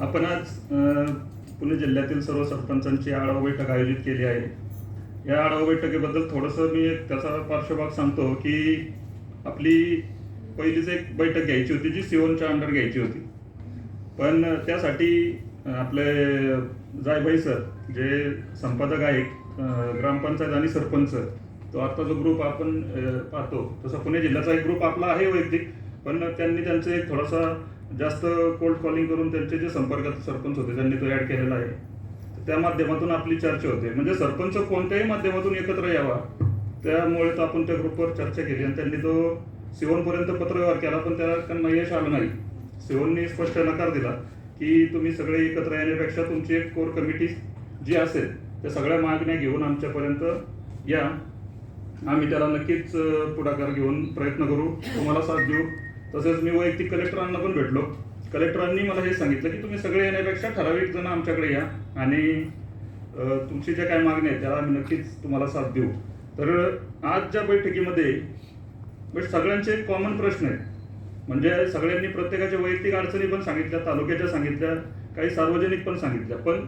आपण आज पुणे जिल्ह्यातील सर्व सरपंचांची आढावा बैठक आयोजित केली आहे. या आढावा बैठकीबद्दल थोडंसं मी एक त्याचा पार्श्वभाग सांगतो की आपली पहिलीच एक बैठक घ्यायची होती जी सिओनच्या अंडर घ्यायची होती. पण त्यासाठी आपले जायभाई सर जे संपादक आहेत ग्रामपंचायत आणि सरपंच तो आता जो ग्रुप आपण पाहतो तसा पुणे जिल्ह्याचा एक ग्रुप आपला आहे वैयक्तिक पण त्यांनी त्यांचं एक थोडासा जास्त कोल्ड कॉलिंग करून त्यांचे जे संपर्कात सरपंच होते त्यांनी तो ऍड केलेला आहे तर त्या माध्यमातून आपली चर्चा होते. म्हणजे सरपंच कोणत्याही माध्यमातून एकत्र यावा त्यामुळे तो आपण त्या ग्रुपवर चर्चा केली आणि त्यांनी तो सिवनपर्यंत पत्रव्यवहार केला पण त्याला त्यांना यश आलं नाही. सिवनने स्पष्ट नकार दिला की तुम्ही सगळे एकत्र येण्यापेक्षा तुमची एक कोर कमिटी जी असेल त्या सगळ्या मागण्या घेऊन आमच्यापर्यंत या. आम्ही त्याला नक्कीच पुढाकार घेऊन प्रयत्न करू. तुम्हाला साथ देऊ. तसेच मी वैयक्तिक कलेक्टरांना पण भेटलो. कलेक्टरांनी मला हे सांगितलं की तुम्ही सगळे येण्यापेक्षा ठराविक जण आमच्याकडे या आणि तुमची ज्या काय मागण्या आहेत त्याला आम्ही नक्कीच तुम्हाला साथ देऊ. तर आजच्या बैठकीमध्ये सगळ्यांचे कॉमन प्रश्न आहेत. म्हणजे सगळ्यांनी प्रत्येकाच्या वैयक्तिक अडचणी पण सांगितल्या तालुक्याच्या सांगितल्या काही सार्वजनिक पण सांगितल्या. पण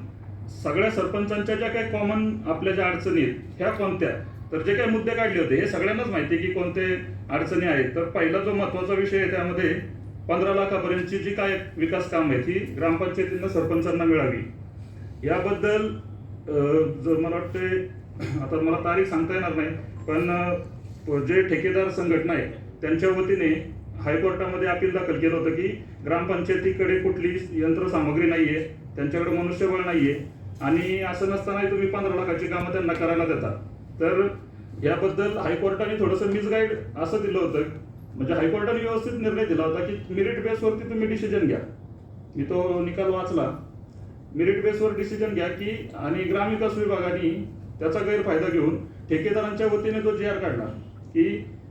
सगळ्या सरपंचांच्या ज्या काही कॉमन आपल्या ज्या अडचणी आहेत ह्या कोणत्या? तर जे काही मुद्दे काढले होते हे सगळ्यांनाच माहिती आहे की कोणते अडचणी आहेत. तर पहिला जो महत्त्वाचा विषय आहे त्यामध्ये पंधरा लाखापर्यंतची जी काय विकास काम आहे ती ग्रामपंचायतींना सरपंचांना मिळावी. याबद्दल जर मला वाटते आता मला तारीख सांगता येणार नाही पण जे ठेकेदार संघटना आहे त्यांच्या वतीने हायकोर्टामध्ये अपील दाखल केलं होतं की ग्रामपंचायतीकडे कुठली यंत्रसामग्री नाहीये त्यांच्याकडे मनुष्यबळ नाहीये आणि असं नसताना तुम्ही पंधरा लाखाची कामं त्यांना करायला देता. तर याबद्दल हायकोर्टाने थोडंसं मिसगाईड असं दिलं होतं. म्हणजे हायकोर्टाने व्यवस्थित निर्णय दिला होता की मेरिट बेसवरती तुम्ही डिसिजन घ्या. मी तो निकाल वाचला. मेरिट बेसवर डिसिजन घ्या की आणि ग्रामविकास विभागाने त्याचा गैरफायदा घेऊन ठेकेदारांच्या वतीने तो जी आर काढला की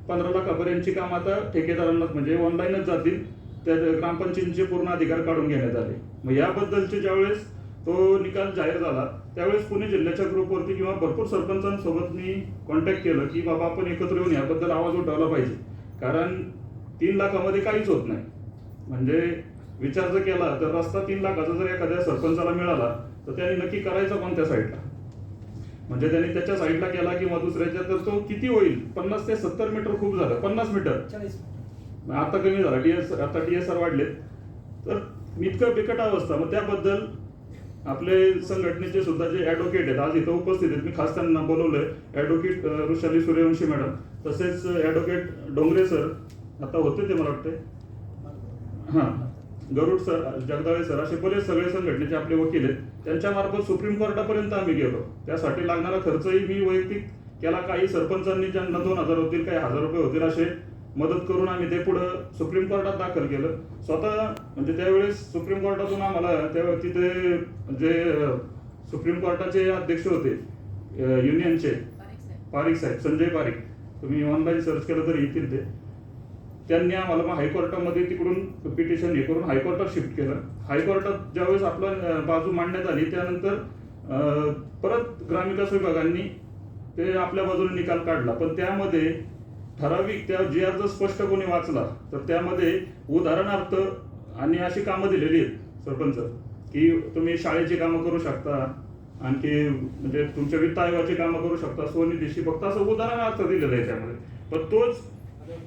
पंधरा लाखापर्यंतची काम आता ठेकेदारांना म्हणजे ऑनलाईनच जातील. त्या ग्रामपंचायतीचे पूर्ण अधिकार काढून घेण्यात आले. मग याबद्दलचे ज्यावेळेस तो निकाल जाहीर झाला त्यावेळेस पुणे जिल्ह्याच्या ग्रुपवरती किंवा भरपूर सरपंचांसोबत मी कॉन्टॅक्ट केलं की बाबा आपण एकत्र येऊन याबद्दल आवाज उठवला पाहिजे. कारण तीन लाखामध्ये काहीच होत नाही. म्हणजे विचार जर केला तर रस्ता तीन लाखाचा जर एखाद्या सरपंचाला मिळाला तर त्याने नक्की करायचा कोणत्या साईडला म्हणजे त्याने त्याच्या साईडला केला किंवा दुसऱ्याच्या तर तो किती होईल? पन्नास ते सत्तर मीटर खूप झालं. पन्नास मीटर. आता कमी झाला. डीएस आता डीएसआर वाढलेत. तर इतकं बिकट अवस्था. मग त्याबद्दल आपले संघटनेचे सुद्धा जे ॲडव्होकेट आहेत आज इथं उपस्थित आहेत. मी खास त्यांना बोलवलंय ॲडव्होकेट वृषाली सूर्यवंशी मॅडम. तसेच ॲडव्होकेट डोंगरे सर आता होते ते मला वाटते हां. गरुड सर जगदाळे सर असे बरेच सगळे संघटनेचे आपले वकील आहेत. त्यांच्या मार्फत सुप्रीम कोर्टापर्यंत आम्ही गेलो. त्यासाठी लागणारा खर्चही मी वैयक्तिक केला. काही सरपंचांनी ज्यांना दोन हजार होतील काही हजार रुपये होतील असे मदत करून आम्ही ते पुढं सुप्रीम कोर्टात दाखल केलं. स्वतः म्हणजे त्यावेळेस सुप्रीम कोर्टातून आम्हाला त्या तिथे जे सुप्रीम कोर्टाचे अध्यक्ष होते युनियनचे पारिक साहेब. संजय पारिक. तुम्ही ऑनलाईन सर्च केलं तर येतील ते. त्यांनी आम्हाला मग हायकोर्टामध्ये तिकडून पिटिशन हे करून हायकोर्टात शिफ्ट केलं. हायकोर्टात ज्यावेळेस आपलं बाजू मांडण्यात आली त्यानंतर परत ग्रामविकास विभागांनी ते आपल्या बाजूने निकाल काढला. पण त्यामध्ये ठराविक त्या जी आर जर स्पष्ट कोणी वाचला तर त्यामध्ये उदाहरणार्थ आणि अशी कामं दिलेली आहेत सरपंच की तुम्ही शाळेची कामं करू शकता आणखी म्हणजे तुमच्या वित्त आयोगाची कामं करू शकता स्वनिधीशी फक्त असं उदाहरणार्थ दिलेलं आहे त्यामध्ये. पण तोच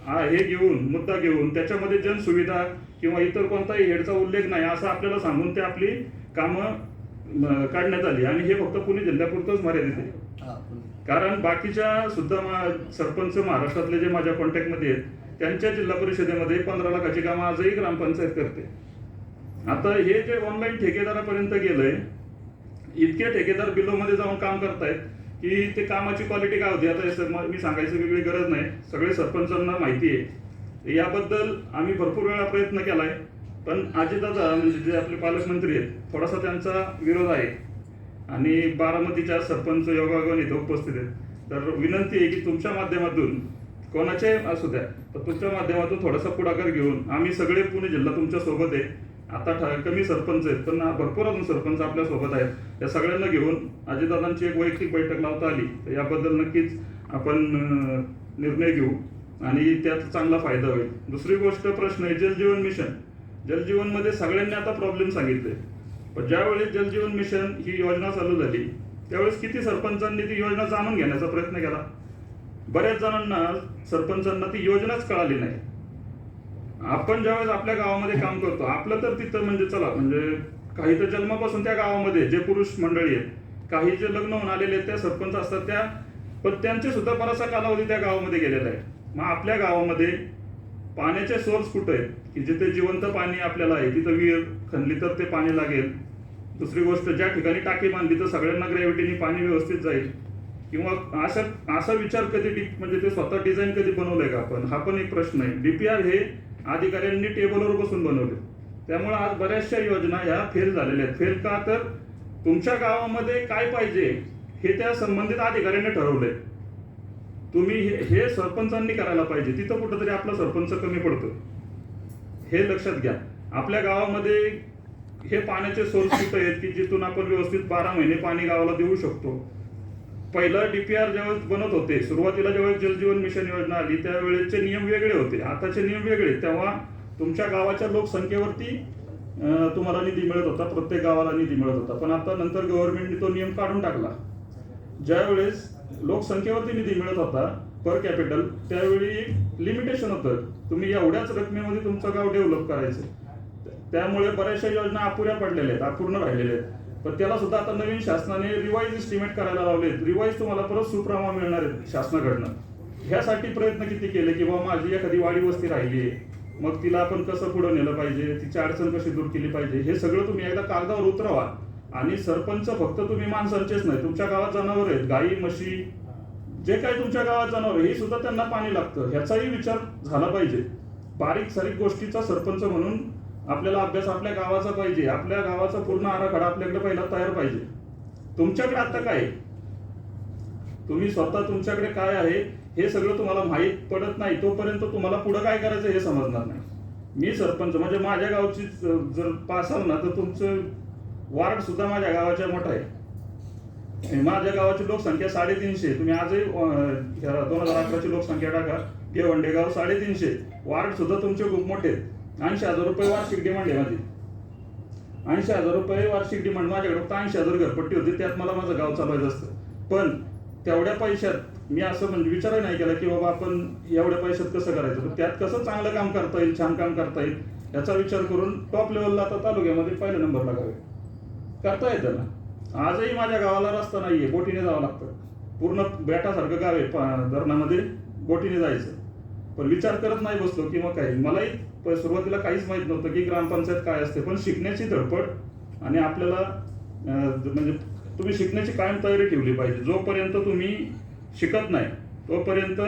हा हे घेऊन मुद्दा घेऊन त्याच्यामध्ये जनसुविधा किंवा इतर कोणताही हेडचा उल्लेख नाही असं आपल्याला सांगून ते आपली कामं काढण्यात आली. आणि हे फक्त पुणे जिल्ह्यापुरतंच मर्यादित आहे. हा, कारण बाकीच्या सुद्धा मा- सरपंच महाराष्ट्रातले जे माझ्या कॉन्टॅक्टमध्ये आहेत त्यांच्या जिल्हा परिषदेमध्ये पंधरा लाखाची कामं आजही ग्रामपंचायत करते. आता हे जे ऑनलाईन ठेकेदारापर्यंत गेलंय इतके ठेकेदार बिलोमध्ये जाऊन काम करतायत की ते कामाची क्वालिटी काय होती? आता सर मी सांगायची वेगळी गरज नाही. सगळे सरपंचांना माहिती आहे. याबद्दल आम्ही भरपूर वेळा प्रयत्न केलाय. पण अजितदादा म्हणजे जे आपले पालकमंत्री आहेत थोडासा त्यांचा विरोध आहे. आणि बारामतीच्या सरपंच योगागण इथे उपस्थित आहेत. तर विनंती आहे की तुमच्या माध्यमातून कोणाचे असू द्या तर तुमच्या माध्यमातून थोडासा पुढाकार घेऊन आम्ही सगळे पुणे जिल्हा तुमच्यासोबत आहे. आता ठ- कमी सरपंच आहेत पण भरपूर अजून सरपंच आपल्यासोबत आहेत. या सगळ्यांना घेऊन अजितदादांची एक वैयक्तिक बैठक लावता आली. तर याबद्दल नक्कीच आपण निर्णय घेऊ आणि त्यात चांगला फायदा होईल. दुसरी गोष्ट प्रश्न आहे जलजीवन मिशन. जलजीवनमध्ये सगळ्यांनी आता प्रॉब्लेम सांगितले. पण ज्यावेळी जलजीवन मिशन ही योजना चालू झाली त्यावेळेस किती सरपंचांनी ती योजना जाणून घेण्याचा प्रयत्न केला? बऱ्याच जणांना सरपंचांना ती योजनाच कळाली नाही. आपण ज्यावेळेस आपल्या गावामध्ये काम करतो आपलं तर तिथं म्हणजे चला म्हणजे काही तर जन्मापासून त्या गावामध्ये जे पुरुष मंडळी आहेत काही जे लग्न होऊन आलेले आहेत त्या सरपंच असतात त्या पण त्यांचे सुद्धा बराचसा कालावधी त्या गावामध्ये गेलेला आहे. मग आपल्या गावामध्ये पाण्याचे सोर्स कुठे आहेत? की जिथे जिवंत पाणी आपल्याला आहे तिथं विहीर खणली तर ते पाणी लागेल. दुसरी गोष्ट ज्या ठिकाणी टाकी बांधली तर सगळ्यांना ग्रॅव्हिटीने पाणी व्यवस्थित जाईल. किंवा अशा असा विचार कधी डि- म्हणजे ते स्वतः डिझाईन कधी बनवलंय का आपण? हा पण एक प्रश्न आहे. डीपीआर हे अधिकाऱ्यांनी टेबलवर बसून बनवले. त्यामुळे आज बऱ्याचशा योजना ह्या फेल झालेल्या आहेत. फेल का? तर तुमच्या गावामध्ये काय पाहिजे हे त्या संबंधित अधिकाऱ्यांनी ठरवलंय. तुम्ही हे हे सरपंचांनी करायला पाहिजे. तिथं कुठंतरी आपला सरपंच कमी पडतो. हे लक्षात घ्या. आपल्या गावामध्ये हे पाण्याचे सोर्स कुठं आहेत की जिथून आपण व्यवस्थित बारा महिने पाणी गावाला देऊ शकतो? पहिलं डीपीआर ज्यावेळेस बनत होते सुरुवातीला ज्यावेळेस जलजीवन मिशन योजना आली त्यावेळेसचे नियम वेगळे होते. आताचे नियम वेगळे तेव्हा तुमच्या गावाच्या लोकसंख्येवरती तुम्हाला निधी मिळत होता. प्रत्येक गावाला निधी मिळत होता. पण आता नंतर गव्हर्नमेंटने तो नियम काढून टाकला. ज्यावेळेस लोकसंख्येवरती निधी मिळत होता पर कॅपिटल त्यावेळी एक लिमिटेशन होतं. तुम्ही एवढ्याच रकमेमध्ये तुमचं गाव डेव्हलप करायचं. त्यामुळे बऱ्याचशा योजना अपुऱ्या पडलेल्या आहेत अपूर्ण राहिलेल्या आहेत. पण त्याला सुद्धा आता नवीन शासनाने रिवाईज एस्टिमेट करायला लावलेत. रिवाईज तुम्हाला परत सुप्रमा मिळणार आहेत शासनाकडनं. ह्यासाठी प्रयत्न किती केले की बाबा माझी एखादी वाडी वस्ती राहिली आहे. मग तिला आपण कसं पुढे नेलं पाहिजे? तिची अडचण कशी दूर केली पाहिजे? हे सगळं तुम्ही एकदा कागदावर उतरवा. आणि सरपंच फक्त तुम्ही माणसांचेच नाही तुमच्या गावात जनावर आहेत गाई म्हशी जे काही तुमच्या गावात जनावर आहे, हे सुद्धा त्यांना पाणी लागतं. ह्याचाही विचार झाला पाहिजे. बारीक सारीक गोष्टीचा सरपंच म्हणून आपल्याला अभ्यास आपल्या गावाचा पाहिजे. आपल्या गावाचा पूर्ण आराखडा आपल्याकडे पहिला तयार पाहिजे. तुमच्याकडे आता काय आहे? तुम्ही स्वतः तुमच्याकडे काय आहे हे सगळं तुम्हाला माहीत पडत नाही. तोपर्यंत तुम्हाला पुढे काय करायचं हे समजणार नाही. मी सरपंच म्हणजे माझ्या गावची जर पासाल ना तर तुमचं वार्ड सुद्धा माझ्या गावाच्या मोठा आहे. माझ्या गावाची लोकसंख्या साडेतीनशे तुम्ही आजही दोन हजार अकराची लोकसंख्या टाका. ते गाव साडेतीनशे वार्ड सुद्धा तुमचे खूप मोठे आहेत. ऐंशी हजार रुपये वार्षिक डिमांड आहे माझी. ऐंशी हजार रुपये वार्षिक डिमांड माझ्याकडे फक्त ऐंशी हजार घरपट्टी होती. त्यात मला माझं गाव चालवायचं असतं. पण तेवढ्या पैशात मी असं म्हणजे विचारही नाही केला की बाबा आपण एवढ्या पैशात कसं करायचं? पण त्यात कसं चांगलं काम करता येईल छान काम करता येईल याचा विचार करून टॉप लेवलला आता तालुक्यामध्ये पहिला नंबर लागावे करता येतं ना. आजही माझ्या गावाला रस्ता नाहीये बोटीने जावं लागतं. पूर्ण बेटासारखं गाव आहे धरणामध्ये बोटीने जायचं. पण विचार करत नाही बसलो की मग काही. मलाही सुरुवातीला काहीच माहीत नव्हतं की ग्रामपंचायत काय असते पण शिकण्याची धडपड आणि आपल्याला म्हणजे तुम्ही शिकण्याची कायम तयारी ठेवली पाहिजे. जोपर्यंत तुम्ही शिकत नाही तोपर्यंत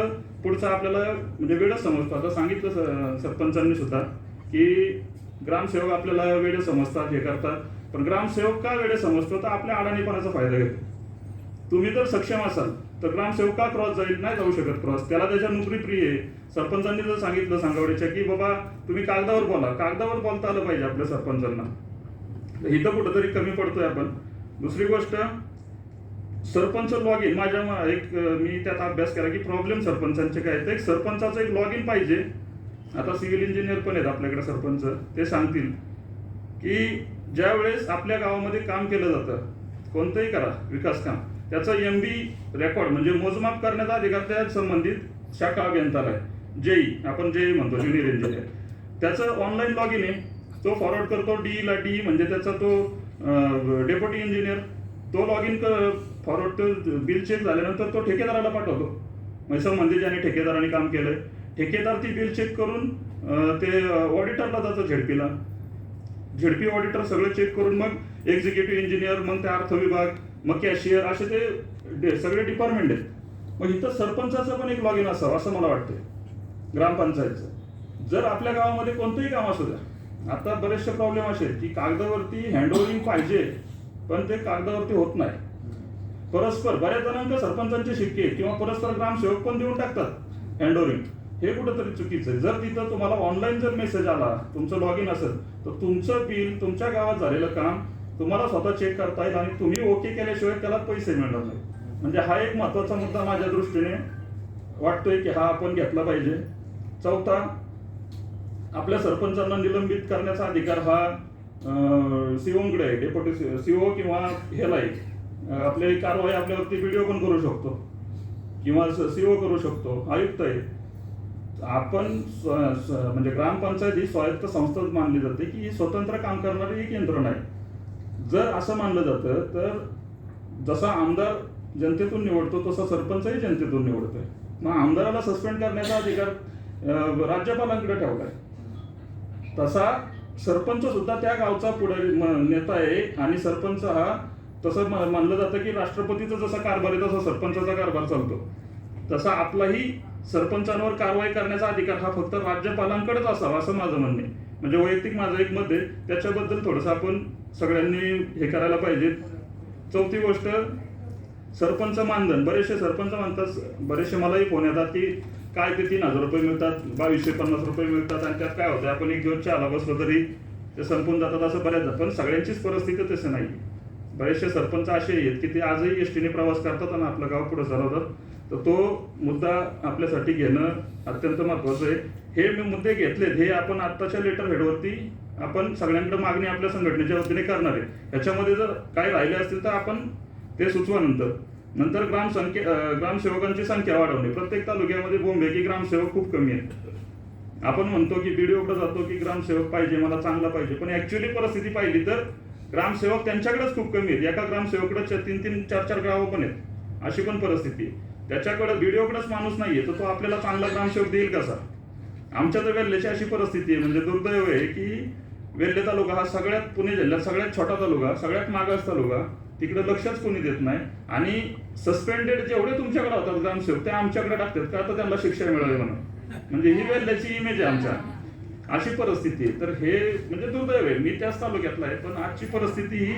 पुढचा आपल्याला म्हणजे वेळच समजतो. आता सांगितलं सरपंचांनी सुद्धा की ग्रामसेवक आपल्याला वेळ समजतात हे करतात. पण ग्रामसेवक का वेळे समजतो? तर आपल्या अडाणीपणाचा फायदा घेतो. तुम्ही जर सक्षम असाल तर ग्रामसेवक का क्रॉस जाईल? नाही जाऊ शकत क्रॉस. त्याला त्याच्या नोकरी प्रिय आहे. सरपंचांनी जर सांगितलं सांगावडीच्या की बाबा तुम्ही कागदावर बोला. कागदावर बोलता आलं पाहिजे आपल्या सरपंचांना. इथं कुठंतरी कमी पडतोय आपण. दुसरी गोष्ट सरपंच लॉग इन माझ्या एक मी त्यात अभ्यास केला की प्रॉब्लेम सरपंचांचे काय आहेत? तर एक सरपंचाचं एक लॉग इन पाहिजे. आता सिव्हिल इंजिनियर पण आहेत आपल्याकडे सरपंच. ते सांगतील की ज्या वेळेस आपल्या गावामध्ये काम केलं जातं कोणतंही करा विकास काम त्याचं एम बी रेकॉर्ड म्हणजे मोजमाप करण्याचा अधिकार त्या संबंधित शाखा अभियंताला आहे जेई आपण जेई म्हणतो ज्युनियर इंजिनियर त्याचं ऑनलाईन लॉग इन आहे. तो फॉरवर्ड करतो डी ला डी म्हणजे त्याचा तो डेप्युटी इंजिनियर तो लॉग इन फॉरवर्ड तो बिल चेक झाल्यानंतर तो ठेकेदाराला पाठवतो. म्हणजे संबंधित ज्याने ठेकेदाराने काम केलंय ठेकेदार ती बिल चेक करून ते ऑडिटरला जातं झेडपीला. झेडपी ऑडिटर सगळं चेक करून मग एक्झिक्युटिव्ह इंजिनियर मग ते अर्थ विभाग मग कॅशियर असे ते सगळे डिपार्टमेंट आहेत. मग इथं सरपंचाचं पण एक लॉग इन असावं असं मला वाटतं ग्रामपंचायतचं. जर आपल्या गावामध्ये कोणतंही काम असू द्या आता बरेचसे प्रॉब्लेम असे आहेत की कागदावरती हँडओव्हरिंग पाहिजे पण ते कागदावरती होत नाही. परस्पर बऱ्याच जणांना सरपंचांचे शिक्के किंवा परस्पर ग्रामसेवक पण देऊन टाकतात हँडओव्हरिंग हे कुठंतरी चुकीचं आहे. जर तिथं तुम्हाला ऑनलाईन जर मेसेज आला तुमचं लॉग इन असेल तर तुमचं बिल तुमच्या गावात झालेलं काम तुम्हाला स्वतः चेक करता येईल आणि तुम्ही ओके केल्याशिवाय त्याला पैसे मिळणार नाही म्हणजे हा एक महत्त्वाचा मुद्दा माझ्या दृष्टीने वाटतोय की हा आपण घेतला पाहिजे. चौथा आपल्या सरपंचांना निलंबित करण्याचा अधिकार हा सीओकडे आहे. डेप्युटी सीओ किंवा ह्याला आहे. आपली कारवाई आपल्यावरती व्हिडिओ पण करू शकतो. किंवा सीओ करू शकतो. आयुक्त आहे. आपण म्हणजे ग्रामपंचायत ही स्वायत्त संस्थाच मानली जाते की ही स्वतंत्र काम करणारी एक यंत्रणा आहे. जर असं मानलं जातं तर जसा आमदार जनतेतून निवडतो तसा सरपंचही जनतेतून निवडतोय. मग आमदाराला सस्पेंड करण्याचा अधिकार अं, राज्यपालांकडे ठेवलाय. तसा सरपंच सुद्धा त्या गावचा पुढे म- नेता आहे आणि सरपंच हा तसं मानलं जातं की राष्ट्रपतीचा जसा कारभार आहे तसा सरपंचाचा कारभार चालतो. तसा आपलाही सरपंचांवर कारवाई करण्याचा अधिकार हा फक्त राज्यपालांकडेच असावा असं माझं म्हणणं आहे. म्हणजे वैयक्तिक माझं एक मत आहे त्याच्याबद्दल थोडंसं आपण सगळ्यांनी हे करायला पाहिजे. चौथी गोष्ट सरपंच मानधन. बरेचसे सरपंच मानतात बरेचसे मलाही फोन येतात की काय ते तीन हजार रुपये मिळतात बावीसशे पन्नास रुपये मिळतात आणि त्यात काय होतं आपण एक दिवस चहाला बसलो तरी ते संपून जातात असं बऱ्याच पण सगळ्यांचीच परिस्थिती तसं नाही बरेचसे सरपंच असे आहेत की ते आजही एस टीने प्रवास करतात आणि आपलं गाव पुढे चालवतात. तर तो मुद्दा आपल्यासाठी घेणं अत्यंत महत्वाचं आहे. हे मी मुद्दे घेतलेत हे आपण आत्ताच्या लेटर हेडवरती आपण सगळ्यांकडे मागणी आपल्या संघटनेच्या वतीने करणार आहे. याच्यामध्ये जर काही राहिले असतील तर आपण ते सुचवा नंतर. नंतर ग्रामसंख्ये ग्रामसेवकांची संख्या वाढवणे. प्रत्येक तालुक्यामध्ये बोंबे की ग्रामसेवक खूप कमी आहेत. आपण म्हणतो की बीडीओकडे जातो की ग्रामसेवक पाहिजे मला चांगला पाहिजे. पण ऍक्च्युअली परिस्थिती पाहिली तर ग्रामसेवक त्यांच्याकडेच खूप कमी आहेत. एका ग्रामसेवकडे तीन तीन चार चार गावं पण आहेत. अशी पण परिस्थिती आहे. त्याच्याकडे बीडीओकडेच माणूस नाहीये तर तो आपल्याला चांगला ग्रामसेवक देईल कसा? आमच्या तर वेल्ल्याची अशी परिस्थिती आहे म्हणजे दुर्दैव आहे की वेल्हे तालुका हा सगळ्यात पुणे जिल्ह्यात सगळ्यात छोटा तालुका सगळ्यात मागास तालुका तिकडे लक्षच कोणी देत नाही. आणि सस्पेंडेड जेवढे तुमच्याकडे होतात ग्रामसेवक ते आमच्याकडे टाकतात का तर त्यांना शिक्षा मिळावी म्हणून? म्हणजे ही वेल्ल्याची इमेज आहे आमच्या. अशी परिस्थिती आहे. तर हे म्हणजे दुर्दैव आहे. मी त्याच तालुक्यातला आहे पण आजची परिस्थिती ही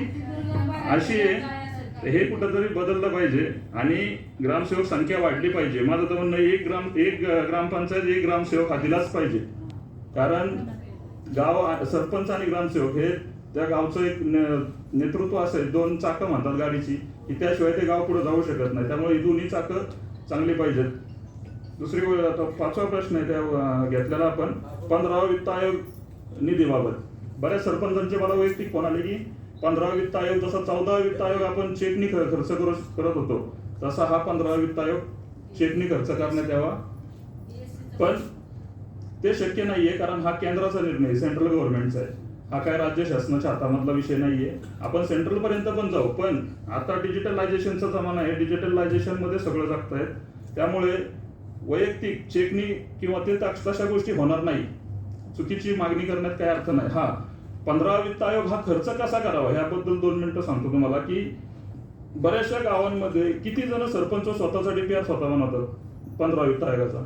अशी आहे तर हे कुठंतरी बदललं पाहिजे आणि ग्रामसेवक संख्या वाढली पाहिजे. माझं तर म्हणणं एक ग्राम एक ग्रामपंचायत एक ग्रामसेवक हा दिलाच पाहिजे. कारण गाव सरपंच आणि ग्रामसेवक हे त्या गावचं एक ने- नेतृत्व असेल दोन चाकं म्हणतात गाडीची की त्याशिवाय ते गाव पुढे जाऊ शकत नाही. त्यामुळे ही दोन्ही चाकं चांगली पाहिजेत. दुसरी गोष्ट आता पाचवा प्रश्न आहे त्या घेतलेला आपण पंधरावा वित्त आयोग निधीबाबत. बऱ्याच सरपंचांचे मला वैयक्तिक फोन आले की पंधरावा वित्त आयोग जसा चौदावा वित्त आयोग आपण चेकनी खर्च करू करत होतो तसा हा पंधरावा वित्त आयोग चेकनी खर्च करण्यात यावा. पण ते शक्य नाहीये कारण हा केंद्राचा निर्णय सेंट्रल गव्हर्नमेंटचा आहे. हा काय राज्य शासनाच्या हातामधला विषय नाहीये. आपण सेंट्रल पर्यंत पण जाऊ पण आता डिजिटलायझेशनचा जमाना आहे डिजिटलायझेशनमध्ये सगळं जगत त्यामुळे वैयक्तिक चेकनी किंवा ते तश- तशा गोष्टी होणार नाही. चुकीची मागणी करण्यात काही अर्थ नाही. हा पंधरा वित्त आयोग हा खर्च कसा करावा? याबद्दल दोन मिनिटं सांगतो तुम्हाला की बऱ्याचशा गावांमध्ये किती जण सरपंच स्वतःचा डीपीआर स्वतः बनवतात? पंधरा वित्त आयोगाचा.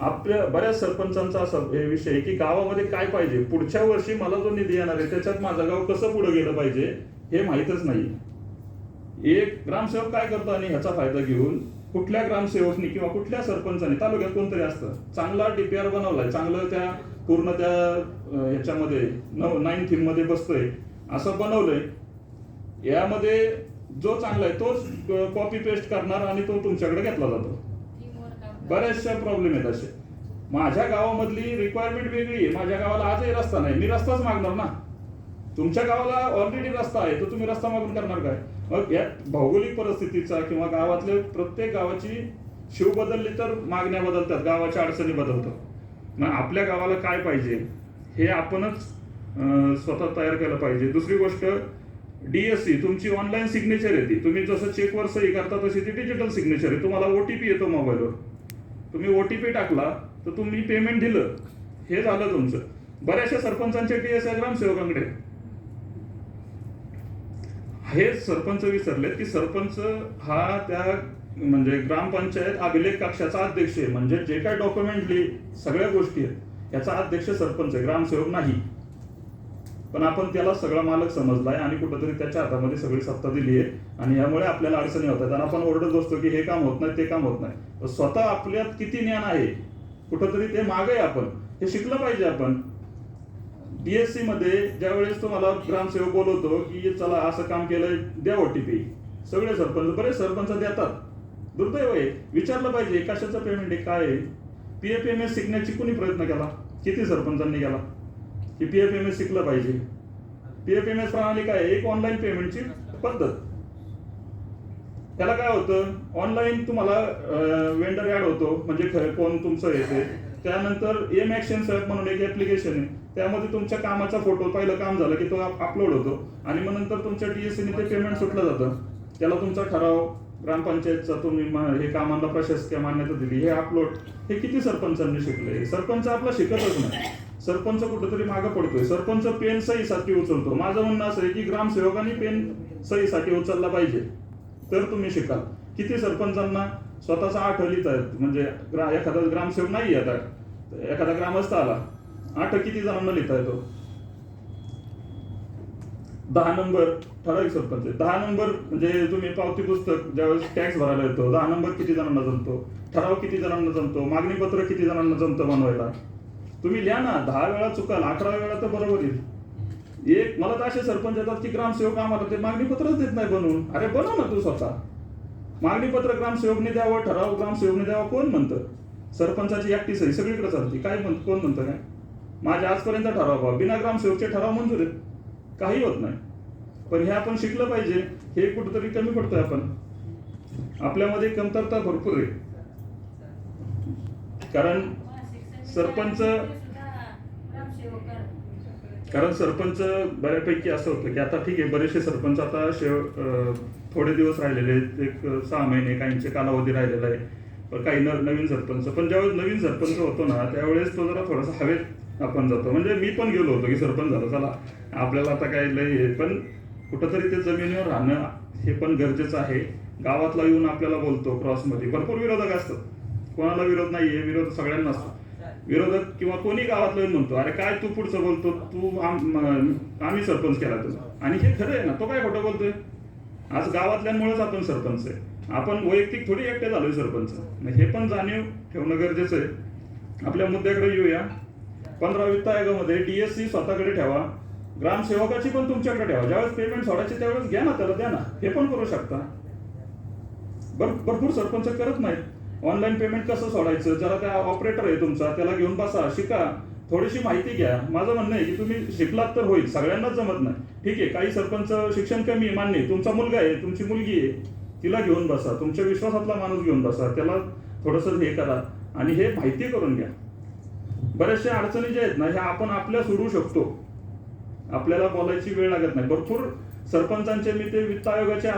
आपल्या बऱ्याच सरपंचांचा असा हे विषय आहे की गावामध्ये काय पाहिजे? पुढच्या वर्षी मला जो निधी येणार आहे त्याच्यात माझं गाव कसं पुढे गेलं पाहिजे हे माहीतच नाही एक ग्रामसेवक काय करतो आणि ह्याचा फायदा घेऊन कुठल्या ग्रामसेवकनी किंवा कुठल्या सरपंचाने तालुक्यात कोणतरी असतं चांगला डीपीआर बनवलाय चांगलं त्या पूर्ण त्या ह्याच्यामध्ये नऊ नाईन थीममध्ये बसतोय असं बनवलंय. यामध्ये जो चांगला आहे तोच कॉपी पेस्ट करणार आणि तो तुमच्याकडे घेतला जातो. बऱ्याचशा प्रॉब्लेम आहेत असे. माझ्या गावामधली रिक्वायरमेंट वेगळी आहे. माझ्या गावाला आजही रस्ता नाही. मी रस्ताच मागणार ना. तुमच्या गावाला ऑलरेडी रस्ता आहे तर तुम्ही रस्ता मागून करणार काय? मग या भौगोलिक परिस्थितीचा किंवा गावातल्या प्रत्येक गावाची शिव बदलली तर मागण्या बदलतात गावाच्या अडचणी बदलतात. मग आपल्या गावाला काय पाहिजे? हे आपणच स्वतः तयार केलं पाहिजे. दुसरी गोष्ट डीएससी तुमची ऑनलाईन सिग्नेचर येते तुम्ही जसं चेकवर सही करता तशी ती डिजिटल सिग्नेचर आहे. तुम्हाला ओ टी पी येतो मोबाईलवर तुम्ही ओ टी पी टाकला तर तुम्ही पेमेंट दिलं. हे झालं तुमचं. बऱ्याचशा सरपंचांचे डीएस एस ग्रामसेवकांकडे. हे सरपंच विसरलेत की सरपंच हा त्या म्हणजे ग्रामपंचायत अभिलेख कक्षाचा अध्यक्ष आहे. म्हणजे जे काय डॉक्युमेंट सगळ्या गोष्टी आहेत याचा अध्यक्ष सरपंच आहे ग्रामसेवक नाही. पण आपण त्याला सगळा मालक समजलाय आणि कुठंतरी त्याच्या हातामध्ये सगळी सत्ता दिली आहे आणि यामुळे आपल्याला अडचणी होतात. आणि आपण ओरडत बसतो की हे काम होत नाही ते काम होत नाही. स्वतः आपल्यात किती ज्ञान आहे? कुठंतरी ते मागे आपण. हे शिकलं पाहिजे आपण. डीएससी मध्ये ज्यावेळेस तुम्हाला ग्रामसेवक बोलवतो की चला असं काम केलंय द्या ओटीपी सगळे सरपंच बरेच सरपंच देतात. दुर्दैव आहे. विचारलं पाहिजे कशाचं पेमेंट आहे काय आहे? पी एफ एम एस शिकण्याची कुणी प्रयत्न केला? किती सरपंचांनी केला? की पी एफ एम एस शिकलं पाहिजे. पी एफ एम एस प्रणाली काय एक ऑनलाईन पेमेंटची पद्धत. त्याला काय होतं? ऑनलाईन तुम्हाला वेंडर ऍड होतो. म्हणजे ख- कोण तुमचं येते त्यानंतर एम ॲक्शन सॅप म्हणून एक ऍप्लिकेशन आहे. त्यामध्ये तुमच्या कामाचा फोटो पहिलं काम झालं की तो अपलोड होतो. आणि मग नंतर तुमच्या डीएससीने ते पेमेंट सुटलं जातं. त्याला तुमचा ठराव ग्रामपंचायतचा तुम्ही हे कामांना प्रशासकीय मान्यता दिली हे अपलोड हे किती सरपंचांनी शिकले? सरपंच आपला शिकतच नाही. सरपंच कुठेतरी मागं पडतोय. सरपंच पेन सहीसाठी उचलतो. माझं म्हणणं असं आहे की ग्रामसेवकांनी पेन सहीसाठी उचलला पाहिजे. तर तुम्ही शिकाल. किती सरपंचांना स्वतःचा आठवलीत आहेत. म्हणजे ग्रा एखादा ग्रामसेवक नाही आता. एखादा ग्रामस्थ आला. आठ किती जणांना लिहिता येतो? दहा नंबर ठराविक सरपंच. दहा नंबर म्हणजे तुम्ही पावती पुस्तक ज्यावेळेस टॅक्स भरायला येतो दहा नंबर किती जणांना जमतो? ठराव किती जणांना जमतो? मागणी पत्र किती जणांना जमतं बनवायला? तुम्ही लिहा ना दहा वेळा चुकाल अकरा वेळा तर बरोबर येईल. एक मला तर असे सरपंच येतात की ग्रामसेवक आम्हाला ते मागणी पत्रच देत नाही बनवून. अरे बनव ना तू स्वतः. मागणी पत्र ग्रामसेवकने द्यावं ठराव ग्रामसेवकने द्यावं कोण म्हणतं? सरपंचाची एकटी सही सगळीकडे चालते. काय म्हण कोण म्हणतं काय? माझ्या आजपर्यंत ठराव बा बिना ग्रामसेवकचे ठराव मंजूर आहेत. काही होत नाही. पण हे आपण शिकलं पाहिजे. हे कुठंतरी कमी पडतोय आपण. आपल्यामध्ये कमतरता भरपूर आहे. कारण सरपंच कारण सरपंच बऱ्यापैकी असं होतं की आता ठीक आहे बरेचसे सरपंच आता शेव थोडे दिवस राहिलेले आहेत. एक सहा महिने काहींचे कालावधी राहिलेला आहे. पण काही नवीन सरपंच. पण ज्यावेळेस नवीन सरपंच होतो ना त्यावेळेस तो जरा थोडासा हवेत आपण जातो. म्हणजे मी पण गेलो होतो की सरपंच झालं चला. आपल्याला आता काय लय हे पण कुठंतरी ते जमिनीवर राहणं हे पण गरजेचं आहे. गावातला येऊन आपल्याला बोलतो क्रॉसमध्ये. भरपूर विरोधक असतात. कोणाला विरोध नाहीये विरोध सगळ्यांना असतो. विरोधक किंवा कोणी गावातलं येऊन म्हणतो अरे काय तू पुढचं बोलतो? तू आम्ही सरपंच केला तुला आणि हे खरं आहे ना तो काय खोटं बोलतोय? आज गावातल्यांमुळेच आपण सरपंच आहे. आपण वैयक्तिक थोडी एकटे झालोय सरपंच. मग हे पण जाणीव ठेवणं गरजेचं आहे. आपल्या मुद्द्याकडे येऊया. पंधरा वित्त आयोगामध्ये डीएससी स्वतःकडे ठेवा. ग्रामसेवकाची पण तुमच्याकडे ठेवा. ज्यावेळेस पेमेंट सोडायची त्यावेळेस घ्या ना त्याला द्या ना. हे पण करू शकता. भर भरपूर सरपंच करत नाहीत. ऑनलाईन पेमेंट कसं सोडायचं? ज्याला त्या ऑपरेटर आहे तुमचा त्याला घेऊन बसा शिका. थोडीशी माहिती घ्या. माझं म्हणणं आहे की तुम्ही शिकलात तर होईल. सगळ्यांनाच जमत नाही. ठीक आहे काही सरपंच शिक्षण कमी मान्य तुमचा मुलगा आहे तुमची मुलगी आहे. तिला घेऊन बसा तुमच्या विश्वासातला माणूस घेऊन बसा त्याला थोडंसं हे करा आणि हे माहिती करून घ्या. बऱ्याचशा अडचणी ज्या आहेत ना ह्या आपण आपल्या सोडू शकतो. आपल्याला बोलायची वेळ लागत नाही. भरपूर सरपंचांचे मी ते वित्त आयोगाचे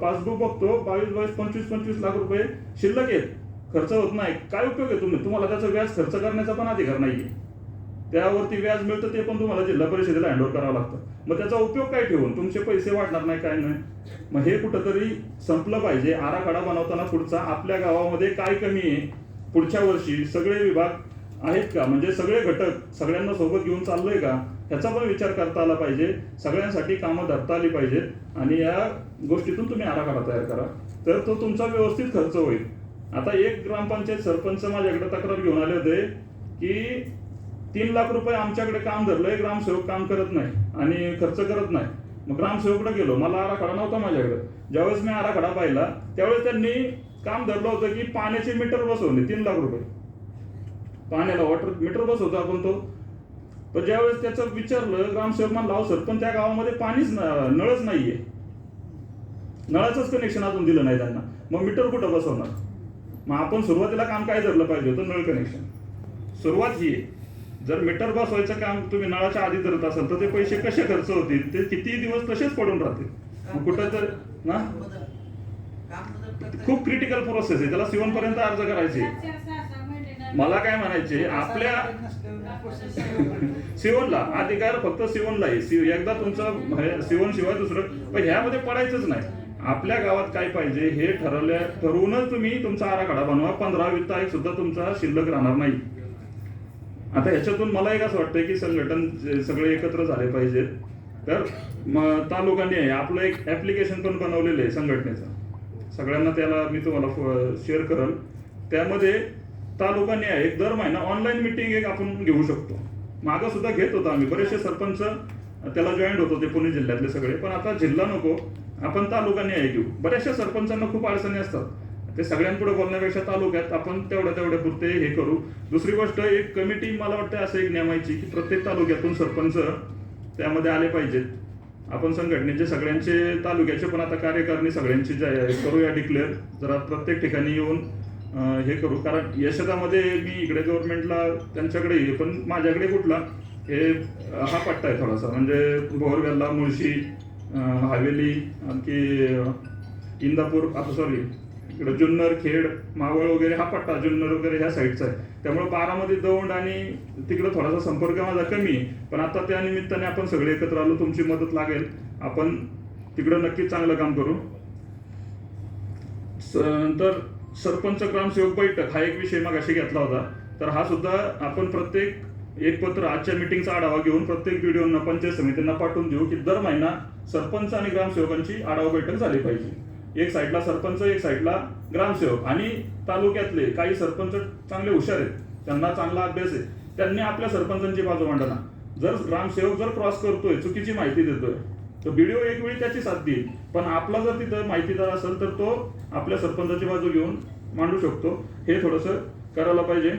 पासबुक बघतो बावीस बावीस पंचवीस पंचवीस लाख रुपये शिल्लक आहेत. खर्च होत नाही. काय उपयोग आहे तुम्ही? तुम्हाला त्याचा व्याज खर्च करण्याचा पण अधिकार नाहीये. त्यावरती व्याज मिळतं ते पण तुम्हाला जिल्हा परिषदेला हँडओव्हर करावं लागतं. मग त्याचा उपयोग काय ठेवून? तुमचे पैसे वाढणार नाही काय नाही. मग हे कुठंतरी संपलं पाहिजे. आराखडा बनवताना पुढचा आपल्या गावामध्ये काय कमी आहे? पुढच्या वर्षी सगळे विभाग आहेत का? म्हणजे सगळे घटक सगळ्यांना सोबत घेऊन चाललोय का? ह्याचा पण विचार करता आला पाहिजे. सगळ्यांसाठी कामं धरता आली पाहिजेत. आणि या गोष्टीतून तुम्ही आराखडा तयार करा. तर तो तुमचा व्यवस्थित खर्च होईल. आता एक ग्रामपंचायत सरपंच माझ्याकडे तक्रार घेऊन आले होते की तीन लाख रुपये आमच्याकडे काम धरलंय ग्रामसेवक काम करत नाही आणि खर्च करत नाही. मग ग्रामसेवकडे गेलो मला आराखडा नव्हता माझ्याकडे. ज्यावेळेस मी आराखडा पाहिला त्यावेळेस त्यांनी काम धरलं होतं की पाण्याचे मीटर बसवले तीन लाख रुपये. पाण्याला वॉटर मीटर बसवतो आपण तो. पण ज्यावेळेस त्याचं विचारलं ग्रामसेवक म्हणला "अहो सर पण त्या गावामध्ये पाणीच नळच नाहीये. नळाचंच कनेक्शन अजून दिलं नाही त्यांना. मग मीटर कुठं बसवणार? मग आपण सुरुवातीला काम काय धरलं पाहिजे होतं? नळ कनेक्शन सुरुवात ही आहे. जर मीटर बसवायचं काम तुम्ही नळाच्या आधी करत असाल तर ते पैसे कसे खर्च होतील? ते किती दिवस तसेच पडून राहतील? कुठं तर ना? खूप क्रिटिकल प्रोसेस आहे. त्याला सीवन पर्यंत अर्ज करायचे. मला काय म्हणायचे आपल्या सिवनला अधिकार फक्त सिवनला आहे. एकदा तुमचं सिवण शिवाय दुसरं पण ह्यामध्ये पडायचंच नाही. आपल्या गावात काय पाहिजे हे ठरवल्या ठरवूनच तुम्ही तुमचा आराखडा बनवा. पंधरा वित्त आयोग सुद्धा तुमचा शिल्लक राहणार नाही. आता याच्यातून मला एक असं वाटतंय की संघटन सगळे एकत्र झाले पाहिजेत. तर म- तालुकांनी आहे आपलं एक ऍप्लिकेशन पण बनवलेलं आहे संघटनेचं. सगळ्यांना त्याला मी तुम्हाला शेअर करल. त्यामध्ये तालुका न्याय एक दर महिना ऑनलाईन मिटिंग एक आपण घेऊ शकतो. मागं सुद्धा घेत होतो आम्ही. बरेचसे सरपंच त्याला जॉईंट होतो ते पुणे जिल्ह्यातले सगळे. पण आता जिल्हा नको आपण तालुका न्याय घेऊ. बऱ्याचशा सरपंचांना खूप अडचणी असतात. ते सगळ्यांपुढे बोलण्यापेक्षा तालुक्यात आपण तेवढ्या तेवढ्या पुरते हे करू. दुसरी गोष्ट एक कमिटी मला वाटतं असं एक नेमायची की प्रत्येक तालुक्यातून सरपंच त्यामध्ये आले पाहिजेत. आपण संघटनेचे सगळ्यांचे तालुक्याचे पण आता कार्यकारिणी सगळ्यांची करूया डिक्लेअर जरा प्रत्येक ठिकाणी येऊन हे करू. कारण यशदामध्ये मी इकडे गव्हर्नमेंटला त्यांच्याकडे आहे, पण माझ्याकडे कुठला? हे हा पट्टा आहे थोडासा. म्हणजे भोरगल्ला मुळशी हवेली आणखी इंदापूर आता सॉरी जुन्नर खेड मावळ वगैरे हा पट्टा जुन्नर वगैरे ह्या साईडचा आहे. त्यामुळे बारामध्ये दौंड आणि तिकडं थोडासा संपर्क माझा कमी आहे. पण आता त्या निमित्ताने आपण सगळे एकत्र आलो तुमची मदत लागेल. आपण तिकडं नक्कीच चांगलं काम करू. नंतर सरपंच ग्रामसेवक बैठक हा एक विषय मग अशी घेतला होता. तर हा सुद्धा आपण प्रत्येक एक पत्र आजच्या मिटिंगचा आढावा घेऊन प्रत्येक व्हिडिओना पंचायत समितींना पाठवून देऊ की दर महिना सरपंच आणि ग्रामसेवकांची आढावा बैठक झाली पाहिजे. एक साईडला सरपंच एक साईडला ग्रामसेवक. आणि तालुक्यातले काही सरपंच चांगले हुशार आहेत. त्यांना चांगला अभ्यास आहे. त्यांनी आपल्या सरपंचांची बाजू मांडना जर ग्रामसेवक जर क्रॉस करतोय चुकीची माहिती देतोय तर व्हिडिओ एक वेळी त्याची साथ देईल. पण आपला जर तिथं माहितीदार असेल तर तो आपल्या सरपंचाची बाजू घेऊन मांडू शकतो. हे थोडंसं करायला पाहिजे.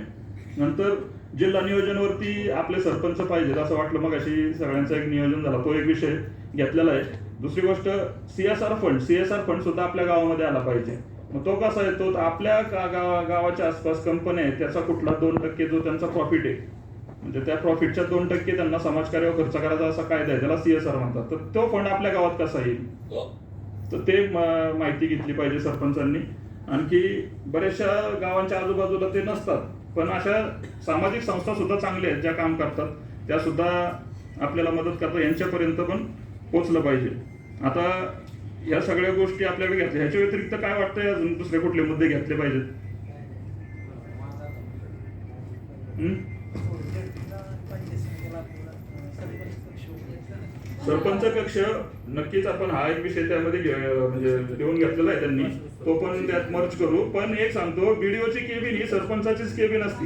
नंतर जिल्हा नियोजनवरती आपले सरपंच पाहिजेत असं वाटलं मग अशी सगळ्यांचा एक नियोजन झाला. तो एक विषय घेतलेला आहे. दुसरी गोष्ट सीएसआर फंड सीएसआर फंड सुद्धा आपल्या गावामध्ये आला पाहिजे. मग तो कसा येतो आपल्या गावाच्या आसपास कंपन्या आहेत त्याचा कुठला दोन टक्के जो त्यांचा प्रॉफिट आहे. म्हणजे त्या प्रॉफिटच्या दोन टक्के त्यांना समाजकार्यावर खर्च करायचा असा कायदा आहे त्याला सीएसआर म्हणतात. तर तो फंड आपल्या गावात कसा येईल? तर ते माहिती घेतली पाहिजे सरपंचांनी. आणखी बऱ्याचशा गावांच्या आजूबाजूला ते नसतात. पण अशा सामाजिक संस्था सुद्धा चांगल्या आहेत ज्या काम करतात. त्या सुद्धा आपल्याला मदत करतात. यांच्यापर्यंत पण पोचलं पाहिजे. आता या सगळ्या गोष्टी आपल्याकडे घेतल्या. ह्याच्या व्यतिरिक्त काय वाटतंय अजून दुसरे कुठले मुद्दे घेतले पाहिजेत? सरपंच कक्ष नक्कीच आपण हा एक विषय त्यामध्ये घे- म्हणजे देऊन घेतलेला आहे त्यांनी. तो पण त्यात मर्ज करू. पण एक सांगतो बीडीओची केबिन ही सरपंचाचीच केबिन असती.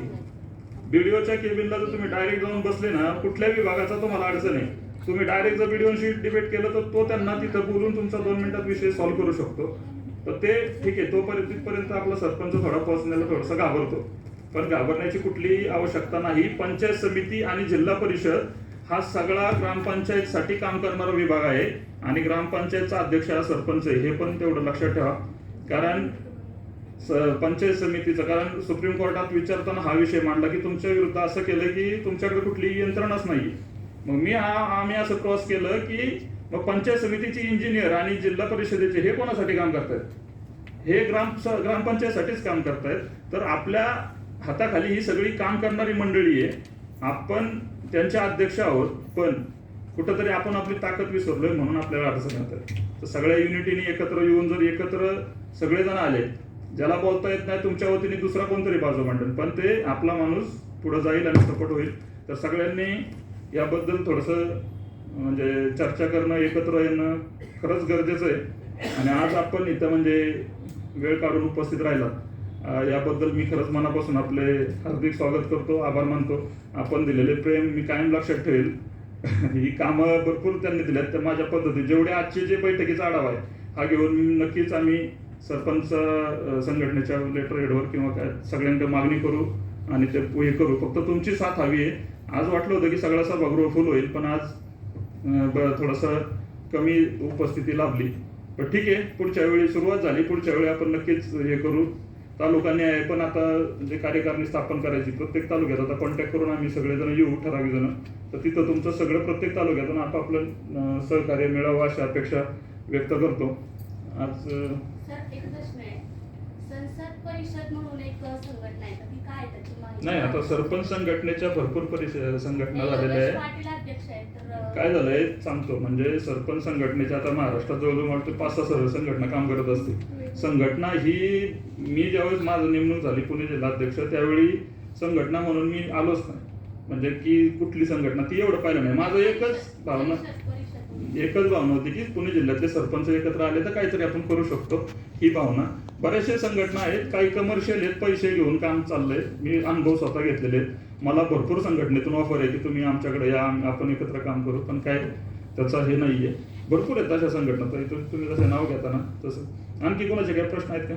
बीडीओच्या केबिनला जर तुम्ही डायरेक्ट जाऊन बसले ना कुठल्या विभागाचा तुम्हाला अडचण आहे? तुम्ही डायरेक्ट जर व्हिडिओशी डिबेट केलं तर तो त्यांना तिथं बोलून तुमचा दोन मिनिटात विषय सॉल्व्ह करू शकतो. तर ते ठीक आहे तोपर्यंत तिथपर्यंत आपला सरपंच थोडा पोहोचण्याला थोडासा घाबरतो. पण घाबरण्याची कुठलीही आवश्यकता नाही. पंचायत समिती आणि जिल्हा परिषद हा सगळा ग्रामपंचायतसाठी काम करणारा विभाग आहे. आणि ग्रामपंचायतचा अध्यक्ष हा सरपंच आहे. हे पण तेवढं लक्षात ठेवा. कारण स- पंचायत समितीचं कारण सुप्रीम कोर्टात विचारताना हा विषय मांडला की तुमच्या विरुद्ध असं केलं की तुमच्याकडे कुठलीही यंत्रणाच नाही मग मी आम्ही असं क्रॉस केलं की मग पंचायत समितीची इंजिनियर आणि जिल्हा परिषदेचे हे कोणासाठी काम करतायत? हे ग्राम ग्रामपंचायतसाठीच काम करतायत. तर आपल्या हाताखाली ही सगळी काम करणारी मंडळी आहे. आपण त्यांच्या अध्यक्ष आहोत पण कुठंतरी आपण आपली ताकद विसरलोय म्हणून आपल्याला अडचण येतात तर सगळ्या युनिटीने एकत्र येऊन जर एकत्र सगळेजण आले ज्याला बोलता येत नाही तुमच्या वतीने दुसरा कोणतरी बाजू मांडेल पण ते आपला माणूस पुढे जाईल आणि सपोर्ट होईल. तर सगळ्यांनी याबद्दल थोडंसं म्हणजे चर्चा करणं एकत्र येणं खरंच गरजेचं आहे. आणि आज आपण इथं म्हणजे वेळ काढून उपस्थित राहिला याबद्दल मी खरंच मनापासून आपले हार्दिक स्वागत करतो आभार मानतो. आपण दिलेले प्रेम मी कायम लक्षात ठेवेल. ही कामं भरपूर त्यांनी दिल्यात तर माझ्या पद्धती जेवढे आजचे जे बैठकीचा आढावा आहे हा घेऊन नक्कीच आम्ही सरपंच संघटनेच्या लेटर हेडवर किंवा काय सगळ्यांकडे मागणी करू आणि ते हे करू. फक्त तुमची साथ हवी आहे. आज वाटलं होतं की सगळा सभागृह फुल होईल पण आज ब- थोडंसं कमी उपस्थिती लाभली. पण ठीक आहे पुढच्या वेळी सुरुवात झाली. पुढच्या वेळी आपण नक्कीच हे करू. तालुका न्याय पण आता जे कार्यकारणी स्थापन करायची प्रत्येक तालुक्यात आता कॉन्टॅक्ट करून आम्ही सगळेजण येऊ ठराविक जण. तर तिथं तुमचं सगळं प्रत्येक तालुक्यातून आपापलं सहकार्य मिळावं अशा अपेक्षा व्यक्त करतो. आज अं, सर एक प्रश्न आहे संसद परिषद म्हणून एक संघटना आहे. तर ती काय आहे? त्याची माहिती नाही आता सरपंच संघटनेच्या भरपूर परिषद संघटना झालेल्या योगेश आहे पाटील अध्यक्ष आहेत तर काय झालंय? सांगतो. म्हणजे सरपंच संघटनेच्या आता महाराष्ट्रात जवळजवळ मला वाटतं पाच सहा सर्व संघटना काम करत असते संघटना ही मी ज्यावेळेस माझं नेमणूक झाली पुणे जिल्हाध्यक्ष त्यावेळी संघटना म्हणून मी आलोच नाही. म्हणजे की कुठली संघटना ती एवढं पाहिलं नाही. माझं एकच भावना एकच भावना होती की पुणे जिल्ह्यातले सरपंच एकत्र आले तर काहीतरी आपण करू शकतो ही भावना. बऱ्याचशा संघटना आहेत काही कमर्शियल आहेत पैसे घेऊन काम चाललंय. मी अनुभव स्वतः घेतलेले आहेत. मला भरपूर संघटनेतून ऑफर आहे की तुम्ही आमच्याकडे या आपण एकत्र काम करू पण काय त्याचा हे नाहीये. भरपूर आहेत अशा संघटना तर इथून तुम्ही जसं नाव घेता ना तसं. आणखी कोणाचे काही प्रश्न आहेत का?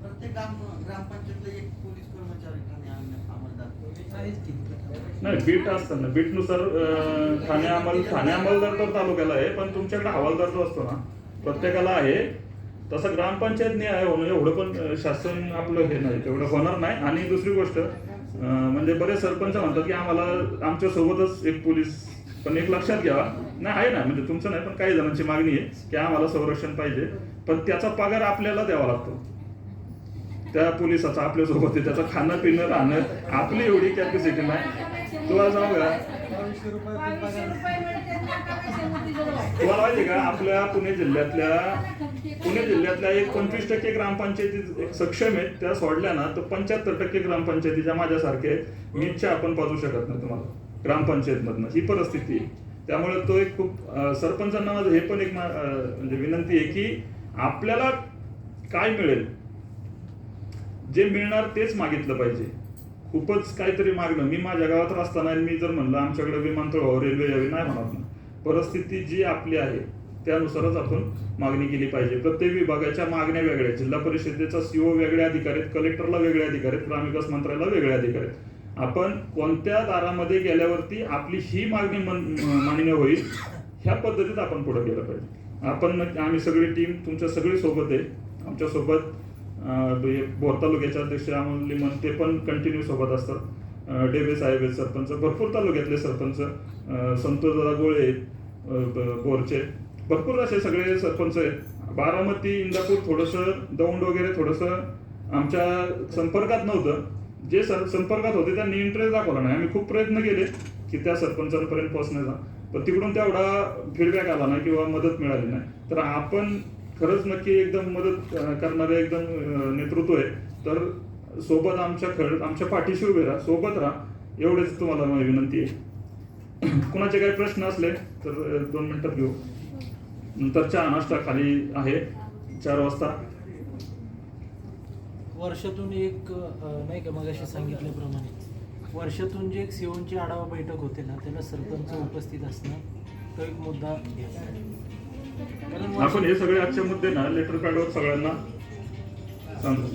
प्रत्येक ग्रामपंचायतला एक पोलीस कर्मचारी ठाणे अंमल- अंमलदार आहेच की नाही बीट असतं ना. बीटनुसार ठाणे अंमल ठाणे अंमलदार तर तालुक्याला आहे पण तुमच्याकडे हवालदार जो असतो ना. प्रत्येकाला आहे. तसं ग्रामपंचायतने आहे होणं एवढं पण शासन आपलं हे नाही तेवढं होणार नाही. आणि दुसरी गोष्ट म्हणजे बरेच सरपंच म्हणतात की आम्हाला आमच्या सोबतच एक पोलीस पण एक लक्षात घ्यावा नाही आहे ना म्हणजे तुमचं नाही पण काही जणांची मागणी आहे की आम्हाला संरक्षण पाहिजे. पण त्याचा पगार आपल्याला द्यावा लागतो. त्या पोलिसाचा आपल्यासोबत आहे. त्याचं खाणं पिणं राहणं आपली एवढी कॅपॅसिटी नाही. तुला सांगू आहे. तुम्हाला माहिती का? आपल्या पुणे जिल्ह्यातल्या पुणे जिल्ह्यातल्या एक पंचवीस टक्के ग्रामपंचायती सक्षम आहेत. त्या सोडल्या ना तर पंच्याहत्तर टक्के ग्रामपंचायती ज्या माझ्यासारखे इच्छा आपण पाजू शकत नाही तुम्हाला. ग्रामपंचायतमधनं. ही परिस्थिती आहे. त्यामुळे तो एक खूप सरपंचांना माझं हे पण एक म्हणजे विनंती आहे की आपल्याला काय मिळेल? जे मिळणार तेच मागितलं पाहिजे. खूपच काहीतरी मागणं. मी माझ्या गावात असताना मी जर म्हणलं आमच्याकडे विमानतळ व्हावं रेल्वे यावी नाही म्हणत ना परिस्थिती जी आपली आहे त्यानुसारच आपण मागणी केली पाहिजे. प्रत्येक विभागाच्या मागण्या वेगळ्या जिल्हा परिषदेचा सीओ वेगळे अधिकारी आहेत कलेक्टरला वेगळे अधिकारी आहेत ग्रामविकास मंत्र्याला वेगळे अधिकारी आहेत. आपण कोणत्या दारामध्ये गेल्यावरती आपली ही मागणी मन- मान्य होईल ह्या पद्धतीत आपण पुढे गेलं पाहिजे. आपण आम्ही सगळी टीम तुमच्या सगळी सोबत आहे. आमच्यासोबत भोर तालुक्याचे अध्यक्ष अमोल लिमन ते पण कंटिन्यू सोबत असतात. अं, डेबे साहेब सरपंच भरपूर तालुक्यातले सरपंच संतोष दादा गोळे आहेत बोरचे. भरपूर असे सगळे सरपंच आहेत. बारामती इंदापूर थोडंसं दौंड वगैरे थोडंसं आमच्या संपर्कात नव्हतं. जे सर संपर्कात होते त्यांनी इंटरेस्ट दाखवला नाही. आम्ही खूप प्रयत्न केले की त्या सरपंचांपर्यंत पोहोचण्याचा. पण तिकडून तेवढा फीडबॅक आला नाही किंवा मदत मिळाली नाही. तर आपण खरंच नक्की एकदम मदत अं, करणारे एकदम नेतृत्व आहे. तर सोबत आमच्या खर आमच्या पाठीशी उभे राहा सोबत राहा. एवढेच तुम्हाला माझी विनंती आहे. कुणाचे काही प्रश्न असले तर दोन मिनिटात घेऊ. नंतर चहा नाश्ता खाली आहे चार वाजता. वर्षातून एक नाही का मगाशी सांगितल्याप्रमाणे वर्षातून जे एक सेवनची आढावा बैठक होते ना त्याला सरपंच उपस्थित असणं तो एक मुद्दा घ्यायचा आपण हे सगळे आजचे मुद्दे ना लेटर पॅडवर सगळ्यांना सांगू.